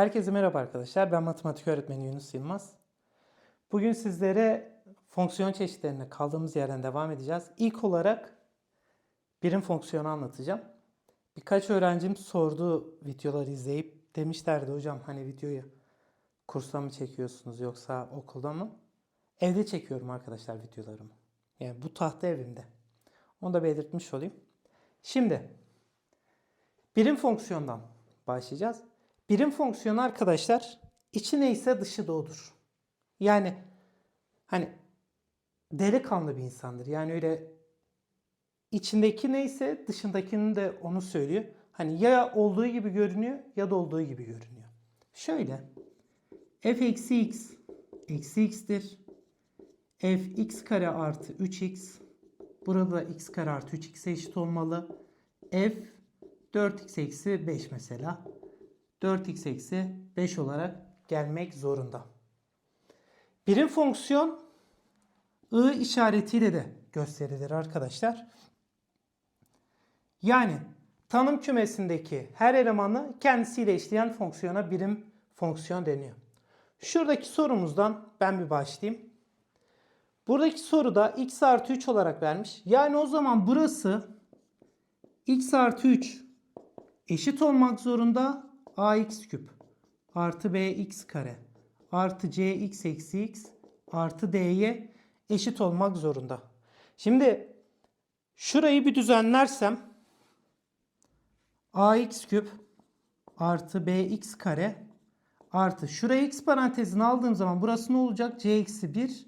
Herkese merhaba arkadaşlar. Ben matematik öğretmeni Yunus Yılmaz. Bugün sizlere fonksiyon çeşitlerine kaldığımız yerden devam edeceğiz. İlk olarak birim fonksiyonu anlatacağım. Birkaç öğrencim sordu videoları izleyip demişlerdi hocam hani videoyu kursa mı çekiyorsunuz yoksa okulda mı? Evde çekiyorum arkadaşlar videolarımı. Yani bu tahta evimde. Onu da belirtmiş olayım. Şimdi birim fonksiyondan başlayacağız. Birim fonksiyonu arkadaşlar içi neyse dışı da odur. Yani hani delikanlı bir insandır. Yani öyle içindeki neyse dışındakinin de onu söylüyor. Hani ya olduğu gibi görünüyor ya da olduğu gibi görünüyor. Şöyle f eksi x eksi x'tir. f x kare artı 3x burada da x kare artı 3x'e eşit olmalı. f 4x eksi 5 mesela. 4x eksi 5 olarak gelmek zorunda. Birim fonksiyon I işaretiyle de gösterilir arkadaşlar. Yani tanım kümesindeki her elemanı kendisiyle eşleyen fonksiyona birim fonksiyon deniyor. Şuradaki sorumuzdan ben bir başlayayım. Buradaki soruda x artı 3 olarak vermiş. Yani o zaman burası x artı 3 eşit olmak zorunda ax küp artı bx kare artı cx eksi x artı dy eşit olmak zorunda. Şimdi şurayı bir düzenlersem ax küp artı bx kare artı şuraya x parantezini aldığım zaman burası ne olacak? c eksi 1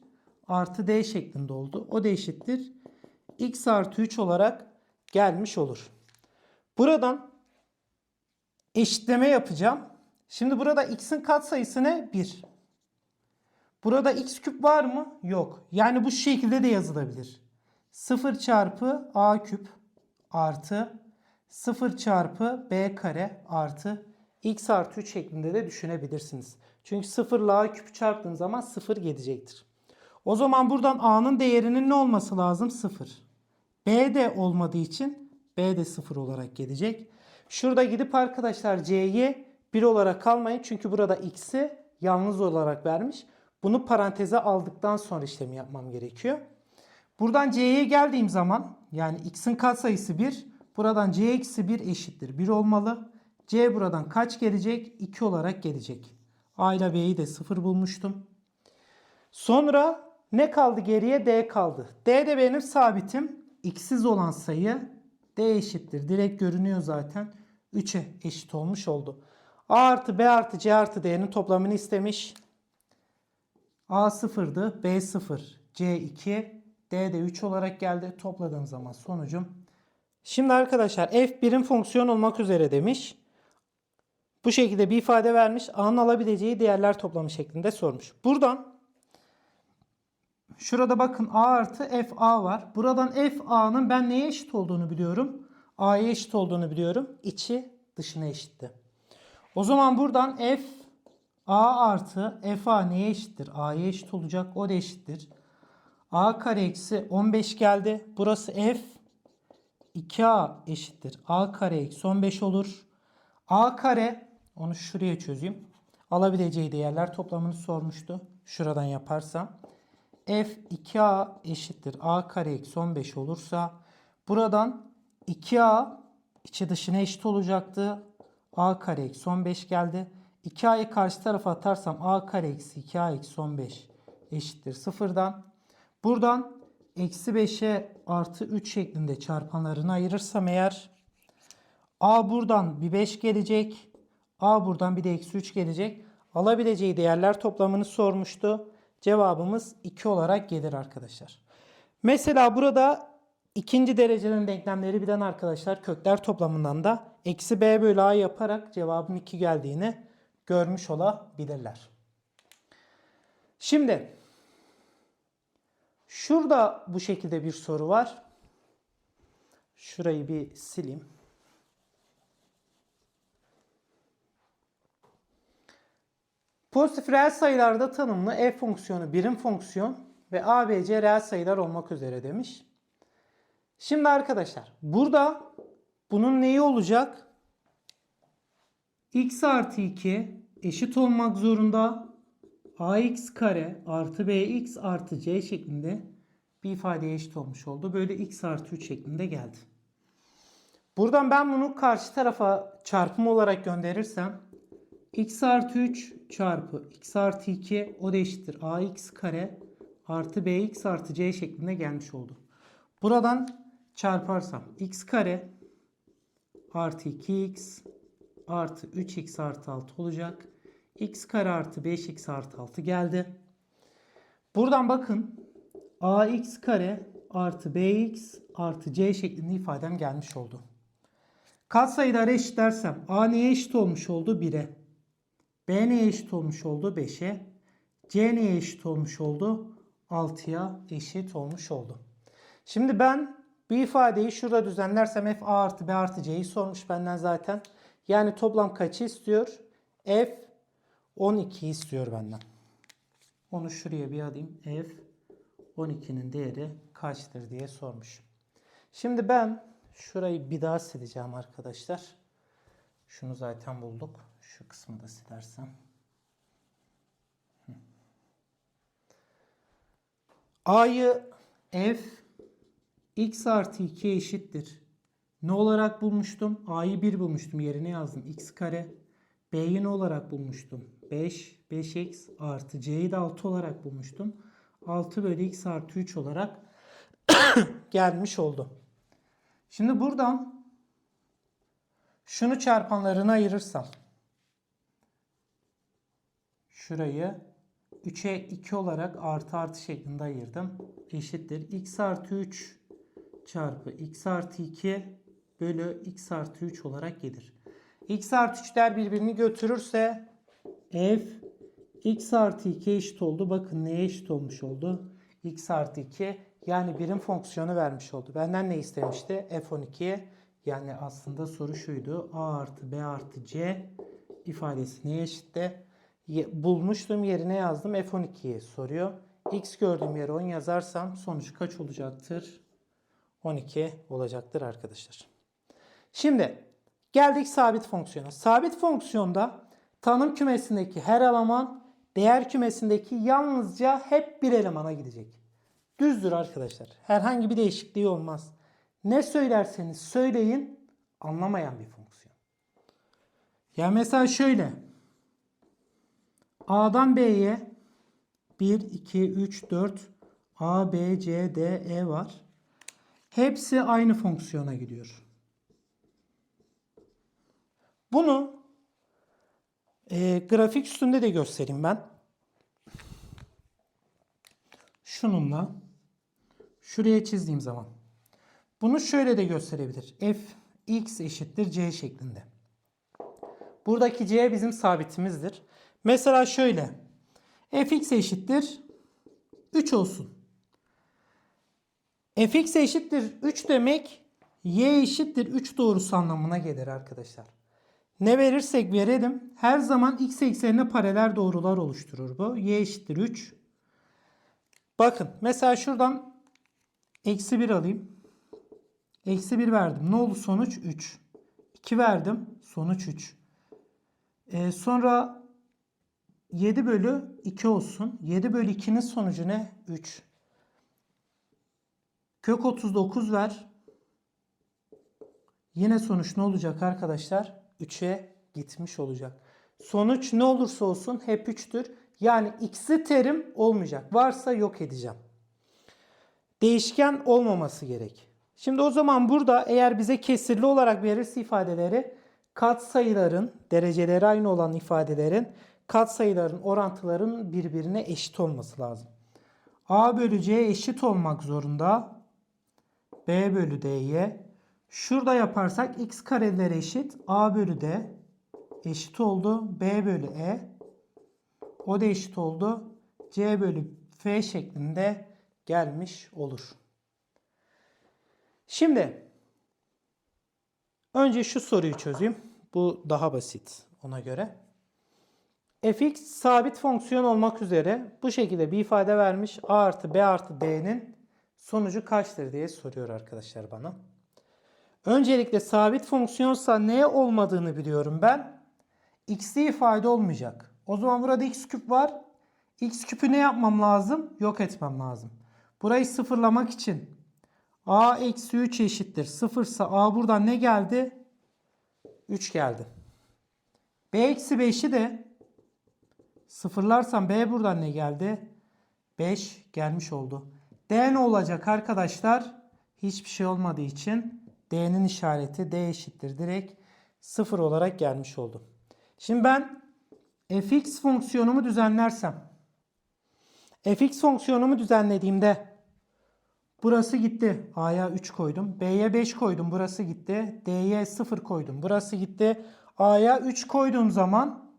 artı d şeklinde oldu. O da eşittir. x artı 3 olarak gelmiş olur. Buradan eşitleme yapacağım. Şimdi burada x'in katsayısı ne? 1. Burada x küp var mı? Yok. Yani bu şekilde de yazılabilir. 0 çarpı a küp artı 0 çarpı b kare artı x artı 3 şeklinde de düşünebilirsiniz. Çünkü 0 ile a küpü çarptığım zaman 0 gelecektir. O zaman buradan a'nın değerinin ne olması lazım? 0. b de olmadığı için b de 0 olarak gelecek. Şurada gidip arkadaşlar c'yi 1 olarak kalmayın. Çünkü burada x'i yalnız olarak vermiş. Bunu paranteze aldıktan sonra işlemi yapmam gerekiyor. Buradan c'ye geldiğim zaman yani x'in katsayısı 1. Buradan c eksi 1 eşittir 1 olmalı. c buradan kaç gelecek? 2 olarak gelecek. a ile b'yi de 0 bulmuştum. Sonra ne kaldı geriye? d kaldı. d de benim sabitim. x'siz olan sayı d eşittir. Direkt görünüyor zaten. 3'e eşit olmuş oldu. a artı b artı c artı d'nin toplamını istemiş. A 0'dı. B 0. C 2. D de 3 olarak geldi. Topladığım zaman sonucum. Şimdi arkadaşlar f birim fonksiyon olmak üzere demiş. Bu şekilde bir ifade vermiş. A'nın alabileceği değerler toplamı şeklinde sormuş. Buradan şurada bakın A artı f A var. Buradan f A'nın ben neye eşit olduğunu biliyorum. A'ya eşit olduğunu biliyorum. İçi dışına eşitti. O zaman buradan f A artı f a neye eşittir? A'ya eşit olacak. O da eşittir. A kare eksi 15 geldi. Burası f 2a eşittir. A kare eksi 15 olur. A kare onu şuraya çözeyim. Alabileceği değerler toplamını sormuştu. Şuradan yaparsam. F 2a eşittir. A kare eksi 15 olursa buradan 2a içi dışına eşit olacaktı. A kare eksi 15 geldi. 2a'yı karşı tarafa atarsam a kare eksi 2a eksi 15 eşittir sıfırdan. Buradan eksi 5'e artı 3 şeklinde çarpanlarını ayırırsam eğer a buradan bir 5 gelecek. a buradan bir de eksi 3 gelecek. Alabileceği değerler toplamını sormuştu. Cevabımız 2 olarak gelir arkadaşlar. Mesela burada ikinci derecelerin denklemleri bilen arkadaşlar kökler toplamından da eksi b bölü a yaparak cevabın 2 geldiğini görmüş olabilirler. Şimdi şurada bu şekilde bir soru var. Şurayı bir sileyim. Pozitif reel sayılarda tanımlı f fonksiyonu birim fonksiyon ve a, b, c reel sayılar olmak üzere demiş. Şimdi arkadaşlar burada bunun neyi olacak? x artı 2 eşit olmak zorunda. ax kare artı bx artı c şeklinde bir ifadeye eşit olmuş oldu. Böyle x artı 3 şeklinde geldi. Buradan ben bunu karşı tarafa çarpım olarak gönderirsem x artı 3 çarpı x artı 2 o da eşittir ax kare artı bx artı c şeklinde gelmiş oldu. Buradan çarparsam x kare artı 2x artı 3x artı 6 olacak. x kare artı 5x artı 6 geldi. Buradan bakın ax kare artı bx artı c şeklinde ifadem gelmiş oldu. Katsayıları eşitlersem a neye eşit olmuş oldu? 1'e. b neye eşit olmuş oldu? 5'e. c neye eşit olmuş oldu? 6'ya eşit olmuş oldu. Şimdi ben bir ifadeyi şurada düzenlersem f a artı b artı c'yi sormuş benden zaten. Yani toplam kaçı istiyor? F 12 istiyor benden. Onu şuraya bir alayım. F 12'nin değeri kaçtır diye sormuş. Şimdi ben şurayı bir daha sileceğim arkadaşlar. Şunu zaten bulduk. Şu kısmı da silersem. A'yı f x artı 2 eşittir. Ne olarak bulmuştum? A'yı 1 bulmuştum. Yerine yazdım. x kare. B'yi ne olarak bulmuştum? 5. 5x artı c'yi de 6 olarak bulmuştum. 6 bölü x artı 3 olarak gelmiş oldu. Şimdi buradan şunu çarpanlarına ayırırsam şurayı 3'e 2 olarak artı artı şeklinde ayırdım. Eşittir. x artı 3 çarpı x artı 2 bölü x artı 3 olarak gelir. x artı 3'ler birbirini götürürse f x artı 2 eşit oldu. Bakın neye eşit olmuş oldu? x artı 2 yani birim fonksiyonu vermiş oldu. Benden ne istemişti? f12'ye yani aslında soru şuydu. a artı b artı c ifadesi neye eşitti? Bulmuştum yerine yazdım f12'yi soruyor. x gördüğüm yere 10 yazarsam sonuç kaç olacaktır? 12 olacaktır arkadaşlar. Şimdi geldik sabit fonksiyona. Sabit fonksiyonda tanım kümesindeki her eleman değer kümesindeki yalnızca hep bir elemana gidecek. Düzdür arkadaşlar. Herhangi bir değişikliği olmaz. Ne söylerseniz söyleyin anlamayan bir fonksiyon. Ya mesela şöyle. A'dan B'ye 1, 2, 3, 4 A, B, C, D, E var. Hepsi aynı fonksiyona gidiyor. Bunu e, grafik üstünde de göstereyim ben. Şununla şuraya çizdiğim zaman. Bunu şöyle de gösterebilir. f x eşittir c şeklinde. Buradaki c bizim sabitimizdir. Mesela şöyle. fx eşittir 3 olsun. Fx eşittir 3 demek y eşittir 3 doğrusu anlamına gelir arkadaşlar. Ne verirsek verelim her zaman x eksenine paralel doğrular oluşturur bu. y eşittir 3. Bakın mesela şuradan eksi 1 alayım. Eksi 1 verdim. Ne oldu sonuç? 3. 2 verdim. Sonuç 3. Ee, sonra 7 bölü 2 olsun. 7 bölü 2'nin sonucu ne? 3. Kök 39 ver. Yine sonuç ne olacak arkadaşlar? 3'e gitmiş olacak. Sonuç ne olursa olsun hep 3'tür. Yani x'i terim olmayacak. Varsa yok edeceğim. Değişken olmaması gerek. Şimdi o zaman burada eğer bize kesirli olarak verirse ifadeleri katsayıların dereceleri aynı olan ifadelerin katsayıların orantıların birbirine eşit olması lazım. A bölü C eşit olmak zorunda. B bölü D'ye. Şurada yaparsak x kareler eşit. A bölü D eşit oldu. B bölü E. O da eşit oldu. C bölü F şeklinde gelmiş olur. Şimdi önce şu soruyu çözeyim. Bu daha basit ona göre. fx sabit fonksiyon olmak üzere bu şekilde bir ifade vermiş. a artı b artı d'nin sonucu kaçtır diye soruyor arkadaşlar bana. Öncelikle sabit fonksiyonsa neye olmadığını biliyorum ben. x'li ifade olmayacak. O zaman burada x küp var. x küpü ne yapmam lazım? Yok etmem lazım. Burayı sıfırlamak için a eksi 3 eşittir. Sıfırsa a buradan ne geldi? 3 geldi. b eksi 5'i de sıfırlarsam b buradan ne geldi? 5 gelmiş oldu. D ne olacak arkadaşlar? Hiçbir şey olmadığı için D'nin işareti D eşittir. Direkt 0 olarak gelmiş oldu. Şimdi ben fx fonksiyonumu düzenlersem fx fonksiyonumu düzenlediğimde burası gitti. A'ya 3 koydum. B'ye 5 koydum. Burası gitti. D'ye 0 koydum. Burası gitti. A'ya 3 koyduğum zaman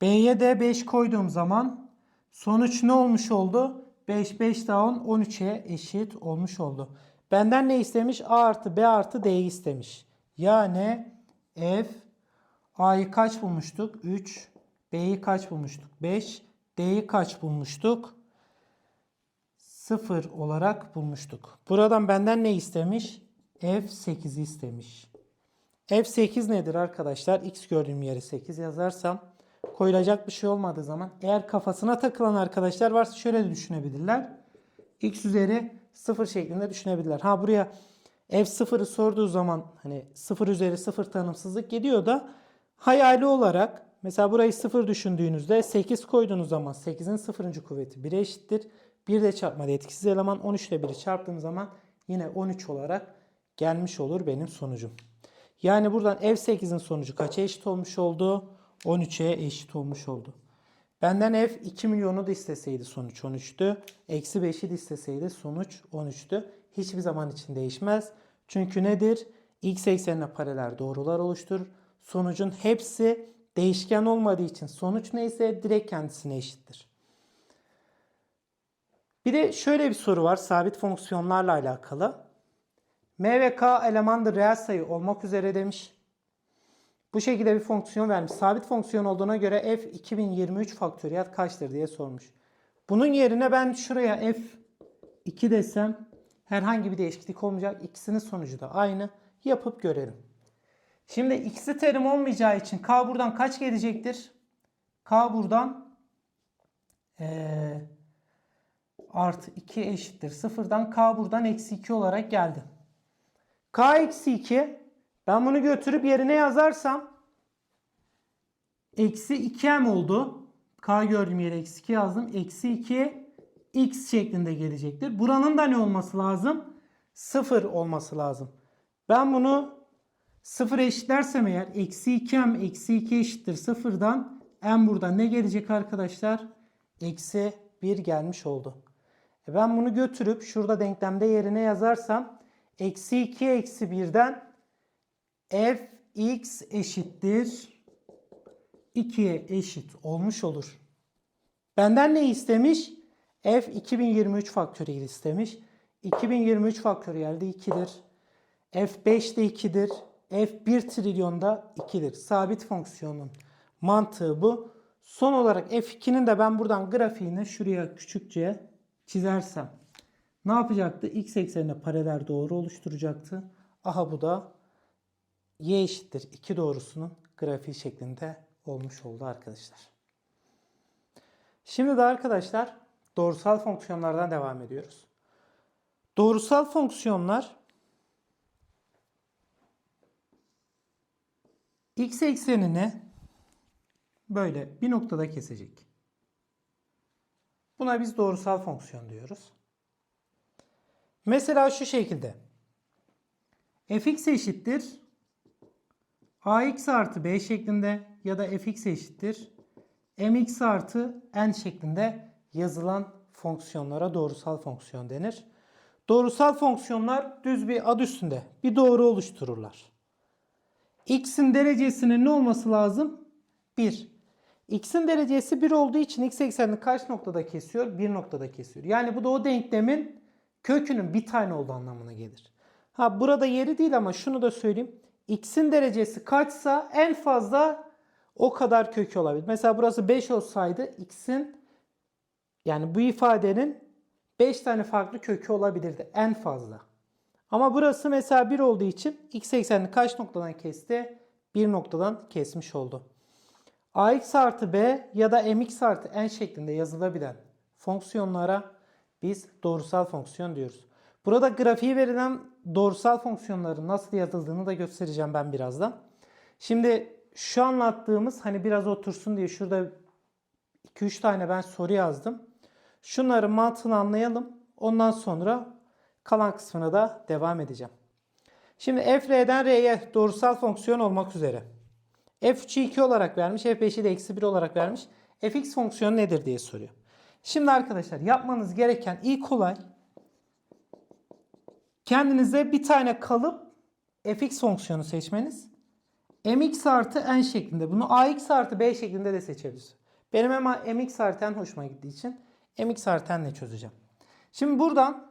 B'ye de 5 koyduğum zaman sonuç ne olmuş oldu? 5, 5 daha 10, 13'e eşit olmuş oldu. Benden ne istemiş? A artı B artı D'yi istemiş. Yani F A'yı kaç bulmuştuk? 3. B'yi kaç bulmuştuk? 5. D'yi kaç bulmuştuk? 0 olarak bulmuştuk. Buradan benden ne istemiş? F8'i istemiş. F8 nedir arkadaşlar? X gördüğüm yere 8 yazarsam koyulacak bir şey olmadığı zaman eğer kafasına takılan arkadaşlar varsa şöyle düşünebilirler. X üzeri 0 şeklinde düşünebilirler. Ha buraya F0'ı sorduğu zaman hani 0 üzeri 0 tanımsızlık geliyor da hayali olarak mesela burayı 0 düşündüğünüzde 8 koyduğunuz zaman 8'in 0. kuvveti 1'e eşittir. 1 de çarpmada etkisiz eleman 13 ile 1'i çarptığım zaman yine 13 olarak gelmiş olur benim sonucum. Yani buradan F8'in sonucu kaça eşit olmuş oldu? 13'e eşit olmuş oldu. Benden F 2 milyonu da isteseydi sonuç 13'tü. Eksi 5'i de isteseydi sonuç 13'tü. Hiçbir zaman için değişmez. Çünkü nedir? X eksenine paralel doğrular oluşturur. Sonucun hepsi değişken olmadığı için sonuç neyse direkt kendisine eşittir. Bir de şöyle bir soru var sabit fonksiyonlarla alakalı. M ve K elemandır reel sayı olmak üzere demiş. Bu şekilde bir fonksiyon vermiş. Sabit fonksiyon olduğuna göre f 2023 faktöriyel kaçtır diye sormuş. Bunun yerine ben şuraya f 2 desem herhangi bir değişiklik olmayacak. İkisinin sonucu da aynı. Yapıp görelim. Şimdi x'li terim olmayacağı için k buradan kaç gelecektir? k buradan ee, artı 2 eşittir. Sıfırdan k buradan eksi 2 olarak geldi. k eksi 2 ben bunu götürüp yerine yazarsam eksi 2m oldu. K gördüğüm yere eksi 2 yazdım. Eksi 2 x şeklinde gelecektir. Buranın da ne olması lazım? 0 olması lazım. Ben bunu 0 eşitlersem eğer eksi 2m eksi 2 eşittir 0'dan m burada ne gelecek arkadaşlar? Eksi 1 gelmiş oldu. E ben bunu götürüp şurada denklemde yerine yazarsam eksi 2 eksi 1'den fx eşittir 2'ye eşit olmuş olur. Benden ne istemiş? f 2023 faktöriyel istemiş. 2023 faktöriyel de 2'dir. f5 de 2'dir. f 1 trilyonda 2'dir. Sabit fonksiyonun mantığı bu. Son olarak f2'nin de ben buradan grafiğini şuraya küçükçe çizersem ne yapacaktı? X eksenine paralel doğru oluşturacaktı. Aha bu da y eşittir 2 doğrusunun grafiği şeklinde olmuş oldu arkadaşlar. Şimdi de arkadaşlar doğrusal fonksiyonlardan devam ediyoruz. Doğrusal fonksiyonlar x eksenini böyle bir noktada kesecek. Buna biz doğrusal fonksiyon diyoruz. Mesela şu şekilde. fx eşittir ax artı b şeklinde ya da fx eşittir mx artı n şeklinde yazılan fonksiyonlara doğrusal fonksiyon denir. Doğrusal fonksiyonlar düz bir ad üstünde bir doğru oluştururlar. x'in derecesinin ne olması lazım? 1. x'in derecesi 1 olduğu için x eksenini kaç noktada kesiyor? 1 noktada kesiyor. Yani bu da o denklemin kökünün bir tane olduğu anlamına gelir. Ha burada yeri değil ama şunu da söyleyeyim x'in derecesi kaçsa en fazla o kadar kökü olabilir. Mesela burası 5 olsaydı x'in yani bu ifadenin 5 tane farklı kökü olabilirdi en fazla. Ama burası mesela 1 olduğu için x eksenini kaç noktadan kesti? Bir noktadan kesmiş oldu. ax artı b ya da mx artı n şeklinde yazılabilen fonksiyonlara biz doğrusal fonksiyon diyoruz. Burada grafiği verilen doğrusal fonksiyonların nasıl yazıldığını da göstereceğim ben birazdan. Şimdi şu anlattığımız hani biraz otursun diye şurada 2-3 tane ben soru yazdım. Şunların mantığını anlayalım. Ondan sonra kalan kısmına da devam edeceğim. Şimdi f r'den r'ye doğrusal fonksiyon olmak üzere. f3'ü 2 olarak vermiş, f5'i de eksi 1 olarak vermiş. fx fonksiyonu nedir diye soruyor. Şimdi arkadaşlar yapmanız gereken ilk olay kendinize bir tane kalıp fx fonksiyonu seçmeniz. mx artı n şeklinde. Bunu ax artı b şeklinde de seçebiliriz. Benim ama mx artı n hoşuma gittiği için mx artı n ile çözeceğim. Şimdi buradan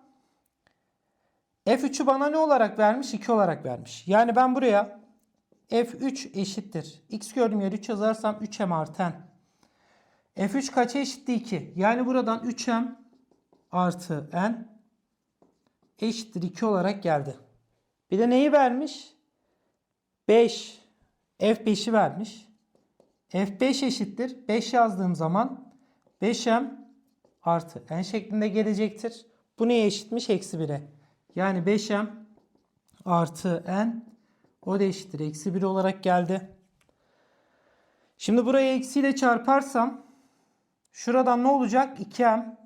f3'ü bana ne olarak vermiş? 2 olarak vermiş. Yani ben buraya f3 eşittir. x gördüğüm yere 3 yazarsam 3m artı n. f3 kaça eşitti? 2. Yani buradan 3m artı n eşittir 2 olarak geldi. Bir de neyi vermiş? 5. F5'i vermiş. F5 eşittir. 5 yazdığım zaman 5m artı n şeklinde gelecektir. Bu neye eşitmiş? Eksi 1'e. Yani 5m artı n o da eşittir. Eksi 1 olarak geldi. Şimdi burayı eksiyle çarparsam şuradan ne olacak? 2m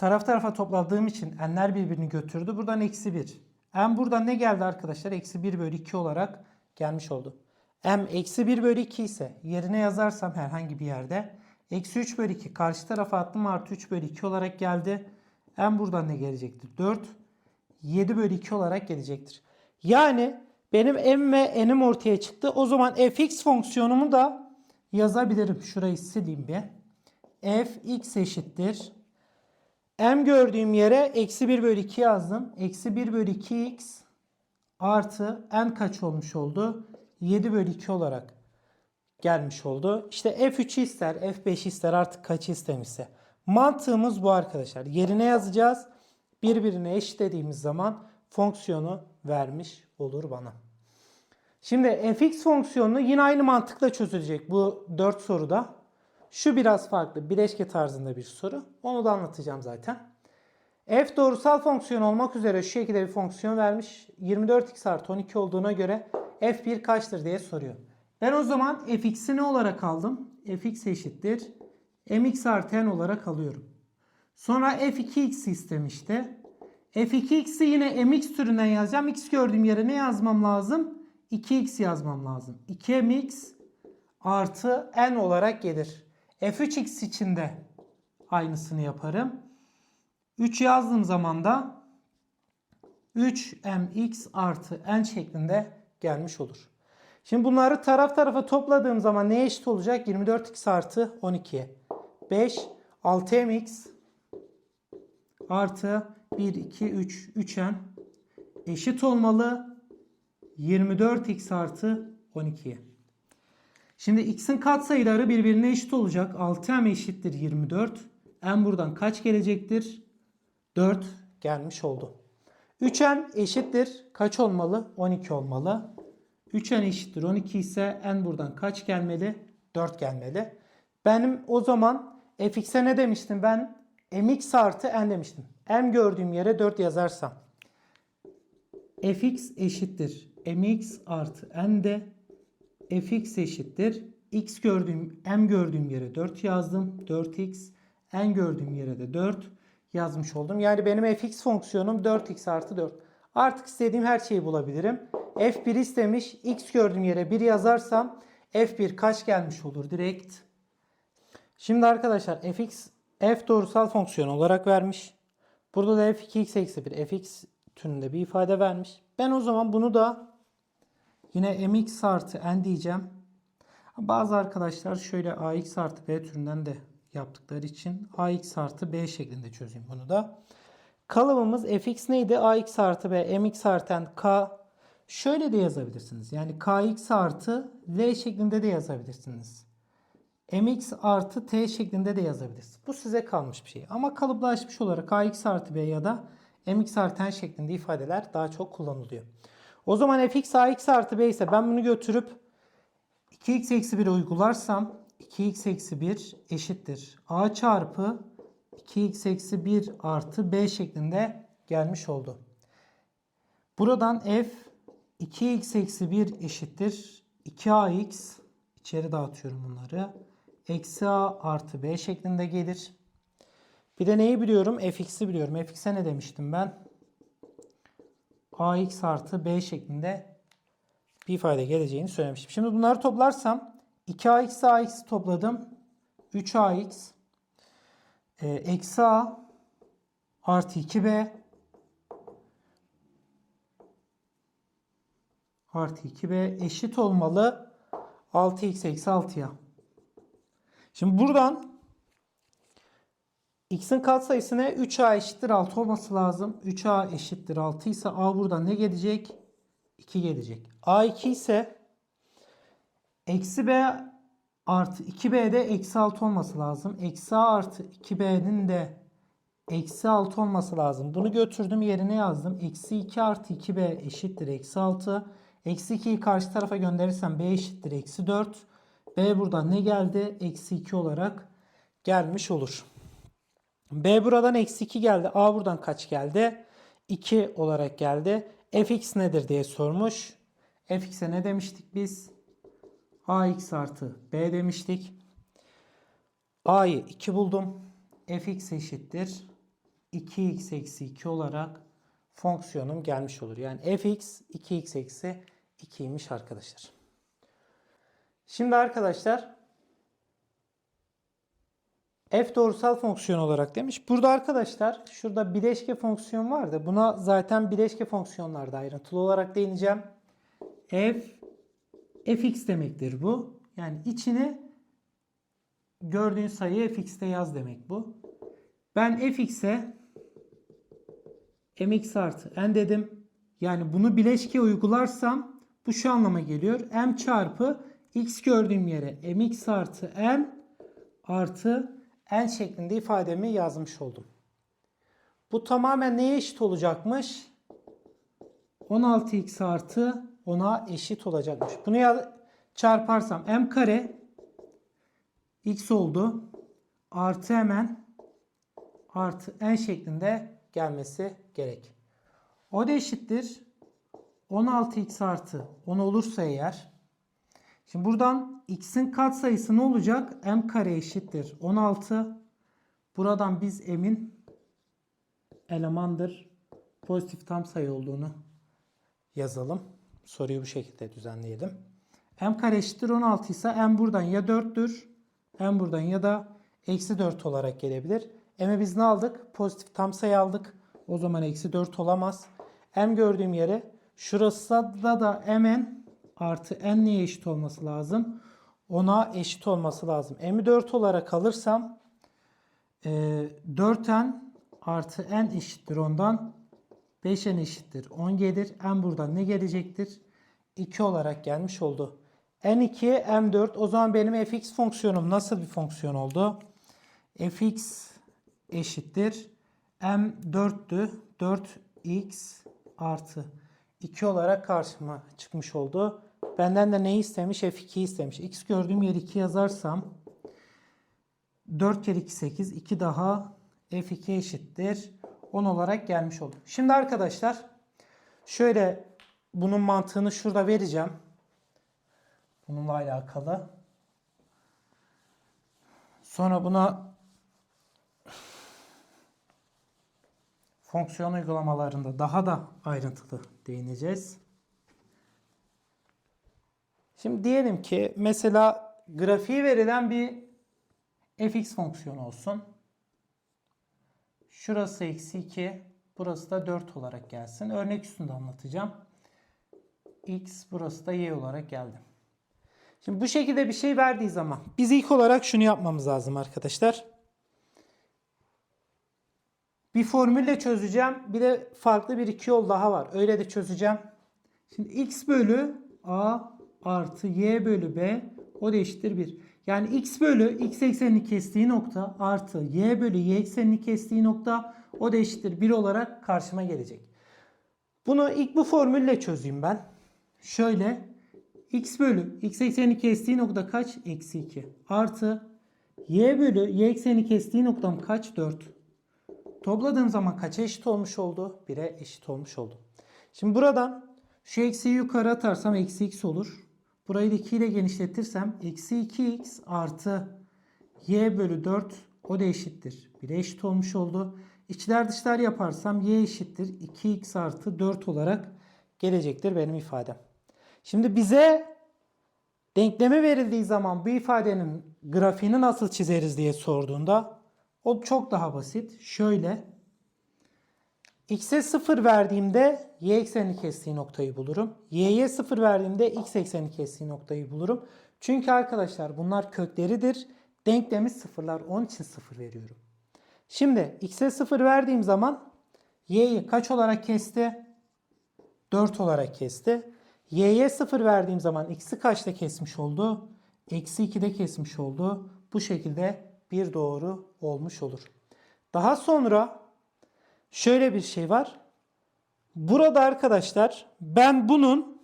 taraf tarafa topladığım için n'ler birbirini götürdü. Buradan eksi 1. n buradan ne geldi arkadaşlar? Eksi 1 bölü 2 olarak gelmiş oldu. m eksi 1 bölü 2 ise yerine yazarsam herhangi bir yerde eksi 3 bölü 2 karşı tarafa attım artı 3 bölü 2 olarak geldi. m buradan ne gelecektir? 4. 7 bölü 2 olarak gelecektir. Yani benim m ve n'im ortaya çıktı. O zaman fx fonksiyonumu da yazabilirim. Şurayı sileyim bir. fx eşittir. M gördüğüm yere eksi 1 bölü 2 yazdım. Eksi 1 bölü 2x artı n kaç olmuş oldu? 7 bölü 2 olarak gelmiş oldu. İşte f3'ü ister, f5 ister artık kaçı istemişse. Mantığımız bu arkadaşlar. Yerine yazacağız. Birbirine eşitlediğimiz zaman fonksiyonu vermiş olur bana. Şimdi fx fonksiyonunu yine aynı mantıkla çözülecek bu 4 soruda. Şu biraz farklı bileşke tarzında bir soru. Onu da anlatacağım zaten. F doğrusal fonksiyon olmak üzere şu şekilde bir fonksiyon vermiş. 24x artı 12 olduğuna göre f1 kaçtır diye soruyor. Ben o zaman fx'i ne olarak aldım? fx eşittir. mx artı n olarak alıyorum. Sonra f2x istemişti. f2x'i yine mx türünden yazacağım. x gördüğüm yere ne yazmam lazım? 2x yazmam lazım. 2mx artı n olarak gelir. F3x için de aynısını yaparım. 3 yazdığım zaman da 3mx artı n şeklinde gelmiş olur. Şimdi bunları taraf tarafa topladığım zaman neye eşit olacak? 24x artı 12'ye. 5, 6mx artı 1, 2, 3, 3n eşit olmalı 24x artı 12'ye. Şimdi x'in katsayıları birbirine eşit olacak. 6m eşittir 24. n buradan kaç gelecektir? 4 gelmiş oldu. 3n eşittir kaç olmalı? 12 olmalı. 3n eşittir 12 ise n buradan kaç gelmeli? 4 gelmeli. Benim o zaman fx'e ne demiştim? Ben mx artı n demiştim. m gördüğüm yere 4 yazarsam fx eşittir mx artı n de fx eşittir x gördüğüm m gördüğüm yere 4 yazdım. 4x n gördüğüm yere de 4 yazmış oldum. Yani benim fx fonksiyonum 4x artı 4. Artık istediğim her şeyi bulabilirim. f1 istemiş. x gördüğüm yere 1 yazarsam f1 kaç gelmiş olur direkt. Şimdi arkadaşlar fx f doğrusal fonksiyon olarak vermiş. Burada da f2x eksi 1 fx türünde bir ifade vermiş. Ben o zaman bunu da yine mx artı n diyeceğim. Bazı arkadaşlar şöyle ax artı b türünden de yaptıkları için ax artı b şeklinde çözeyim bunu da. Kalıbımız fx neydi? ax artı b, mx artı n, k. Şöyle de yazabilirsiniz. Yani kx artı l şeklinde de yazabilirsiniz. mx artı t şeklinde de yazabilirsiniz. Bu size kalmış bir şey. Ama kalıplaşmış olarak ax artı b ya da mx artı n şeklinde ifadeler daha çok kullanılıyor. O zaman fx ax artı b ise ben bunu götürüp 2x eksi 1 uygularsam 2x eksi 1 eşittir. A çarpı 2x eksi 1 artı b şeklinde gelmiş oldu. Buradan f 2x eksi 1 eşittir. 2ax içeri dağıtıyorum bunları. Eksi a artı b şeklinde gelir. Bir de neyi biliyorum? fx'i biliyorum. fx'e ne demiştim ben? Ax artı b şeklinde bir ifade geleceğini söylemiştim. Şimdi bunları toplarsam 2ax ax topladım. 3ax e, eksi a artı 2b artı 2b eşit olmalı 6x eksi 6'ya. Şimdi buradan x'in katsayısı ne? 3a eşittir 6 olması lazım. 3a eşittir 6 ise a buradan ne gelecek? 2 gelecek. a2 ise eksi b artı 2b'de eksi 6 olması lazım. Eksi a artı 2b'nin de eksi 6 olması lazım. Bunu götürdüm yerine yazdım. Eksi 2 artı 2b eşittir eksi 6. Eksi 2'yi karşı tarafa gönderirsem b eşittir eksi 4. b buradan ne geldi? Eksi 2 olarak gelmiş olur. B buradan eksi 2 geldi. a buradan kaç geldi? 2 olarak geldi. fx nedir diye sormuş. fx'e ne demiştik biz? ax artı b demiştik. a'yı 2 buldum. fx eşittir. 2x eksi 2 olarak fonksiyonum gelmiş olur. Yani fx 2x eksi 2'ymiş arkadaşlar. Şimdi arkadaşlar f doğrusal fonksiyon olarak demiş. Burada arkadaşlar şurada bileşke fonksiyon vardı. Buna zaten bileşke fonksiyonlarda ayrıntılı olarak değineceğim. f fx demektir bu. Yani içine gördüğün sayı fx'te yaz demek bu. Ben fx'e mx artı n dedim. Yani bunu bileşke uygularsam bu şu anlama geliyor. m çarpı x gördüğüm yere mx artı n artı n şeklinde ifademi yazmış oldum. Bu tamamen neye eşit olacakmış? 16x artı 10'a eşit olacakmış. Bunu ya çarparsam m kare x oldu. Artı hemen artı n şeklinde gelmesi gerek. O da eşittir. 16x artı 10 olursa eğer Şimdi buradan x'in katsayısı ne olacak? m kare eşittir 16. Buradan biz m'in elemandır pozitif tam sayı olduğunu yazalım. Soruyu bu şekilde düzenleyelim. m kare eşittir 16 ise m buradan ya 4'tür. m buradan ya da eksi 4 olarak gelebilir. m'e biz ne aldık? Pozitif tam sayı aldık. O zaman eksi 4 olamaz. m gördüğüm yere şurası da da mn artı n neye eşit olması lazım? 10'a eşit olması lazım. m'i 4 olarak alırsam e, 4n artı n eşittir ondan 5n eşittir 10 gelir. n buradan ne gelecektir? 2 olarak gelmiş oldu. n2 m4 o zaman benim fx fonksiyonum nasıl bir fonksiyon oldu? fx eşittir m4'tü 4x artı 2 olarak karşıma çıkmış oldu. Benden de neyi istemiş? F2'yi istemiş. X gördüğüm yere 2 yazarsam 4 kere 2 8. 2 daha F2 eşittir. 10 olarak gelmiş oldu. Şimdi arkadaşlar şöyle bunun mantığını şurada vereceğim. Bununla alakalı. Sonra buna fonksiyon uygulamalarında daha da ayrıntılı değineceğiz. Şimdi diyelim ki mesela grafiği verilen bir fx fonksiyonu olsun. Şurası eksi 2, burası da 4 olarak gelsin. Örnek üstünde anlatacağım. x, burası da y olarak geldi. Şimdi bu şekilde bir şey verdiği zaman biz ilk olarak şunu yapmamız lazım arkadaşlar. Bir formülle çözeceğim. Bir de farklı bir iki yol daha var. Öyle de çözeceğim. Şimdi x bölü a artı y bölü b o da eşittir 1. Yani x bölü x eksenini kestiği nokta artı y bölü y eksenini kestiği nokta o da eşittir 1 olarak karşıma gelecek. Bunu ilk bu formülle çözeyim ben. Şöyle x bölü x eksenini kestiği nokta kaç? Eksi 2. Artı y bölü y eksenini kestiği noktam kaç? 4. Topladığım zaman kaça eşit olmuş oldu? 1'e eşit olmuş oldu. Şimdi buradan şu eksiği yukarı atarsam eksi x olur. Burayı da 2 ile genişletirsem eksi 2x artı y bölü 4 o da eşittir. 1'e eşit olmuş oldu. İçler dışlar yaparsam y eşittir 2x artı 4 olarak gelecektir benim ifadem. Şimdi bize denklemi verildiği zaman bu ifadenin grafiğini nasıl çizeriz diye sorduğunda o çok daha basit. Şöyle x'e 0 verdiğimde y eksenini kestiği noktayı bulurum. y'ye 0 verdiğimde x eksenini kestiği noktayı bulurum. Çünkü arkadaşlar bunlar kökleridir. Denklemi sıfırlar. Onun için 0 veriyorum. Şimdi x'e 0 verdiğim zaman y'yi kaç olarak kesti? 4 olarak kesti. y'ye 0 verdiğim zaman x'i kaçta kesmiş oldu? Eksi 2'de kesmiş oldu. Bu şekilde bir doğru olmuş olur. Daha sonra şöyle bir şey var. Burada arkadaşlar ben bunun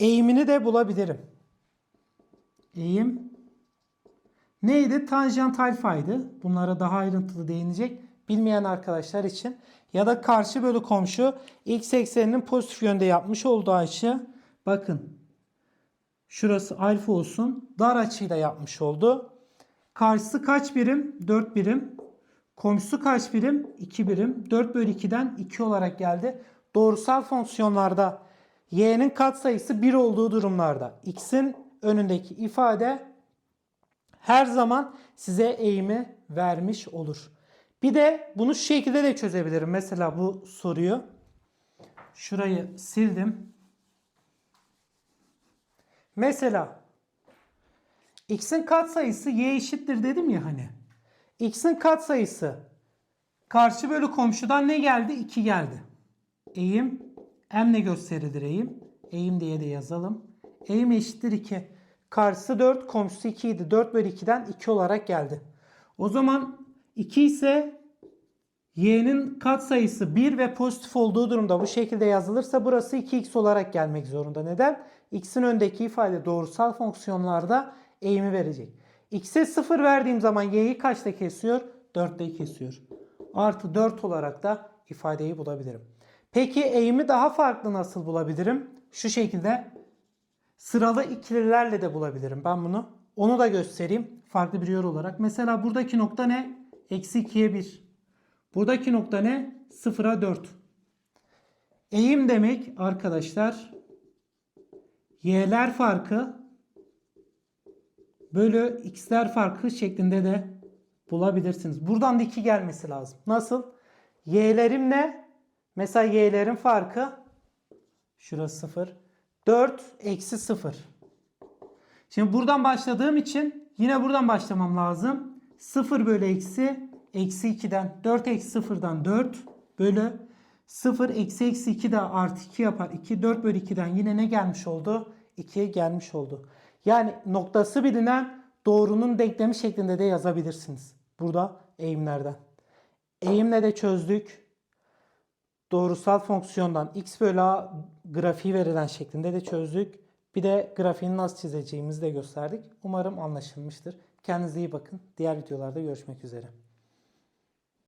eğimini de bulabilirim. Eğim neydi? Tanjant alfaydı. Bunlara daha ayrıntılı değinecek. Bilmeyen arkadaşlar için. Ya da karşı bölü komşu x ekseninin pozitif yönde yapmış olduğu açı. Bakın. Şurası alfa olsun. Dar açıyla yapmış oldu. Karşısı kaç birim? 4 birim. Komşusu kaç birim? 2 birim. 4 bölü 2'den 2 olarak geldi. Doğrusal fonksiyonlarda y'nin katsayısı 1 olduğu durumlarda x'in önündeki ifade her zaman size eğimi vermiş olur. Bir de bunu şu şekilde de çözebilirim. Mesela bu soruyu şurayı sildim. Mesela x'in katsayısı y eşittir dedim ya hani. X'in katsayısı karşı bölü komşudan ne geldi? 2 geldi. Eğim m ne gösterilir eğim? Eğim diye de yazalım. Eğim eşittir 2. Karşısı 4, komşusu 2 idi. 4 bölü 2'den 2 olarak geldi. O zaman 2 ise y'nin katsayısı 1 ve pozitif olduğu durumda bu şekilde yazılırsa burası 2x olarak gelmek zorunda. Neden? x'in öndeki ifade doğrusal fonksiyonlarda eğimi verecek. X'e 0 verdiğim zaman y'yi kaçta kesiyor? 4'te kesiyor. Artı 4 olarak da ifadeyi bulabilirim. Peki eğimi daha farklı nasıl bulabilirim? Şu şekilde sıralı ikililerle de bulabilirim ben bunu. Onu da göstereyim farklı bir yol olarak. Mesela buradaki nokta ne? Eksi 2'ye 1. Buradaki nokta ne? 0'a 4. Eğim demek arkadaşlar y'ler farkı bölü x'ler farkı şeklinde de bulabilirsiniz. Buradan da 2 gelmesi lazım. Nasıl? Y'lerim ne? Mesela y'lerin farkı şurası 0. 4 eksi 0. Şimdi buradan başladığım için yine buradan başlamam lazım. 0 bölü eksi eksi 2'den 4 eksi 0'dan 4 bölü 0 eksi eksi 2 de artı 2 yapar. 2 4 bölü 2'den yine ne gelmiş oldu? 2 gelmiş oldu. Yani noktası bilinen doğrunun denklemi şeklinde de yazabilirsiniz. Burada eğimlerden. Eğimle de çözdük. Doğrusal fonksiyondan x bölü a grafiği verilen şeklinde de çözdük. Bir de grafiğini nasıl çizeceğimizi de gösterdik. Umarım anlaşılmıştır. Kendinize iyi bakın. Diğer videolarda görüşmek üzere.